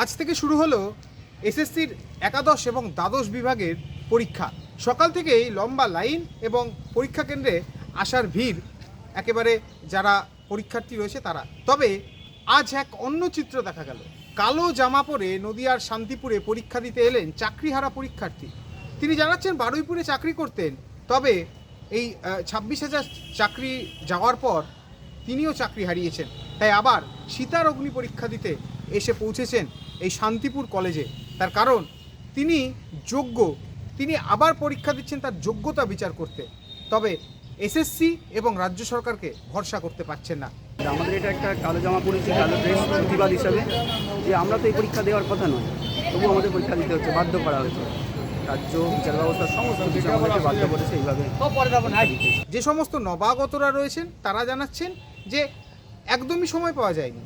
আজ থেকে শুরু হলো এসএসসির একাদশ এবং দ্বাদশ বিভাগের পরীক্ষা। সকাল থেকেই লম্বা লাইন এবং পরীক্ষা কেন্দ্রে আসার ভিড়। একেবারে যারা পরীক্ষার্থী রয়েছে তারা। তবে আজ এক অন্য চিত্র দেখা গেল। কালো জামা পরে নদিয়ার শান্তিপুরে পরীক্ষা দিতে এলেন চাকরিহারা পরীক্ষার্থী। তিনি জানাচ্ছেন, বারুইপুরে চাকরি করতেন, তবে এই ছাব্বিশ হাজার চাকরি যাওয়ার পর তিনিও চাকরি হারিয়েছেন। তাই আবার সীতার অগ্নি পরীক্ষা দিতে এসে পৌঁছেছেন। এই শান্তিপুর কলেজে। তার কারণ তিনি যোগ্য তিনি আবার পরীক্ষা দিচ্ছেন তার যোগ্যতা বিচার করতে। তবে এসএসসি এবং রাজ্য সরকারকে ভরসা করতে পারছেন না। আমাদের এটা একটা কালো জামা পড়েছে কালো ড্রেস প্রতিবাদ হিসাবে যে আমরা তো এই পরীক্ষা দেওয়ার কথা নয় তবু আমাদের পরীক্ষা দিতে হচ্ছে বাধ্য করা হয়েছে। রাজ্য বিচার ব্যবস্থা সমস্ত কিছু আমাদেরকে বাধ্য করেছে এইভাবে। যে সমস্ত নবাগতরা রয়েছেন তারা জানাচ্ছেন যে একদমই সময় পাওয়া যায়নি।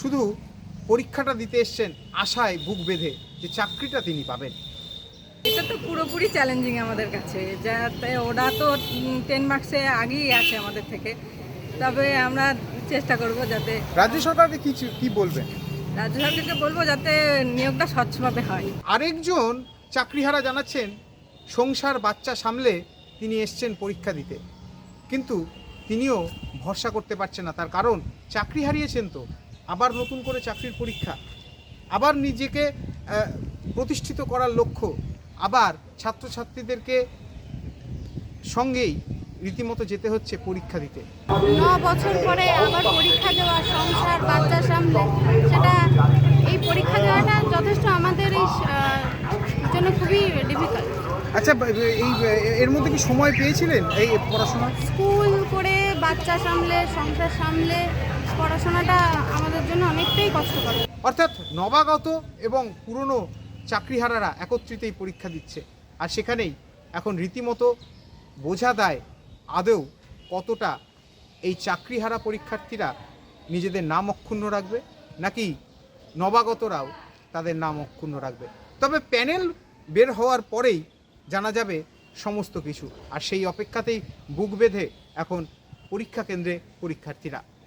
শুধু পরীক্ষাটা দিতে এসছেন আশায় বুক বেঁধে যে চাকরিটা তিনি পাবেন। এটা তো পুরোপুরি চ্যালেঞ্জিং আমাদের কাছে যাতে ওরা তো টেন মার্কসে আগেই আছে আমাদের থেকে। তবে আমরা চেষ্টা করব যাতে রাজ্য সরকারকে কি কি বলবেন? রাজ্য সরকারকে বলব যাতে নিয়োগটা স্বচ্ছভাবে হয়। আরেকজন চাকরিহারা জানাচ্ছেন সংসার বাচ্চা সামলে তিনি এসছেন পরীক্ষা দিতে। কিন্তু তিনিও ভরসা করতে পারছেন না তার কারণ চাকরি হারিয়েছেন তো। আবার নতুন করে চাকরির পরীক্ষা আবার নিজেকে প্রতিষ্ঠিত করার লক্ষ্য আবার ছাত্রছাত্রীদেরকে সঙ্গেই রীতিমতো যেতে হচ্ছে পরীক্ষা দিতে। ন বছর পরে আবার পরীক্ষা দেওয়া সংসার বাচ্চা সামলে সেটা এই পরীক্ষা দেওয়াটা যথেষ্ট আমাদের এই জন্য খুবই ডিফিকাল্ট আচ্ছা এই এর মধ্যে কি সময় পেয়েছিলেন এই পড়াশোনা স্কুল করে বাচ্চা সামলে সংসার সামলে পড়াশোনাটা আমাদের জন্য অনেকটাই কষ্টকর। অর্থাৎ নবাগত এবং পুরনো চাকরিহারারা একত্রিতেই পরীক্ষা দিচ্ছে। আর সেখানেই এখন রীতিমতো বোঝা দেয় আদৌ কতটা এই চাকরিহারা পরীক্ষার্থীরা নিজেদের নাম অক্ষুণ্ণ রাখবে, নাকি নবাগতরাও তাদের নাম অক্ষুণ্ণ রাখবে। তবে প্যানেল বের হওয়ার পরেই জানা যাবে সমস্ত কিছু। আর সেই অপেক্ষাতেই বুক বেঁধে এখন পরীক্ষা কেন্দ্রে পরীক্ষার্থীরা।